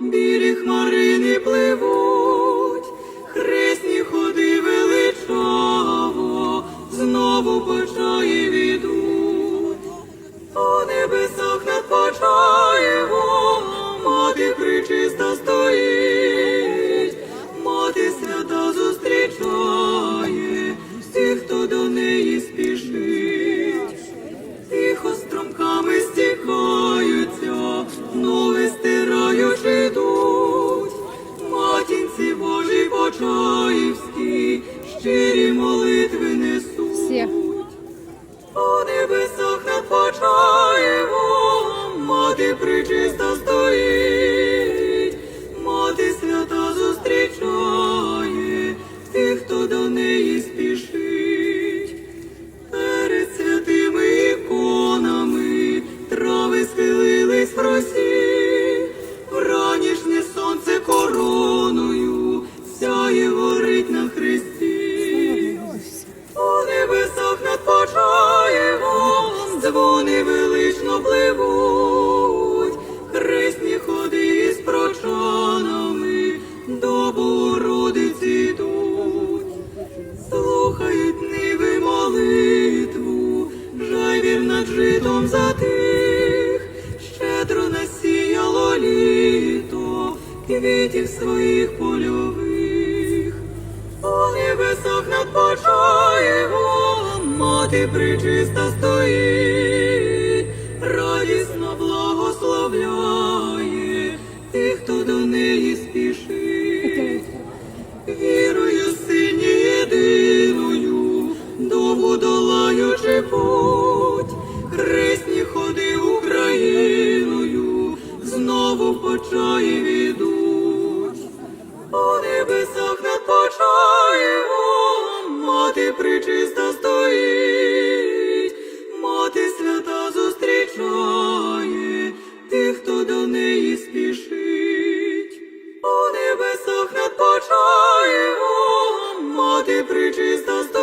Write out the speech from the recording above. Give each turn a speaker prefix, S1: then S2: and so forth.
S1: білі хмарини пливуть, хресні ходи величаво, знову почає відуть. У небесах над почаєво, мати причиста стоїть, Spirit. Дзвони велично пливуть, хресні ходи із прочанами до Богородиці йдуть. Слухають ниви молитву, жайвір над житом затих, щедро насіяло літо квітів своїх польових. У небесах над Почаєвом мати причиста стоїть, славу почає відуть, у небесах над почаєм, мати причиста стоїть, мати свята зустрічає. Тих, хто до неї спішить, у небесах над почаєм, мати причиста стоїть.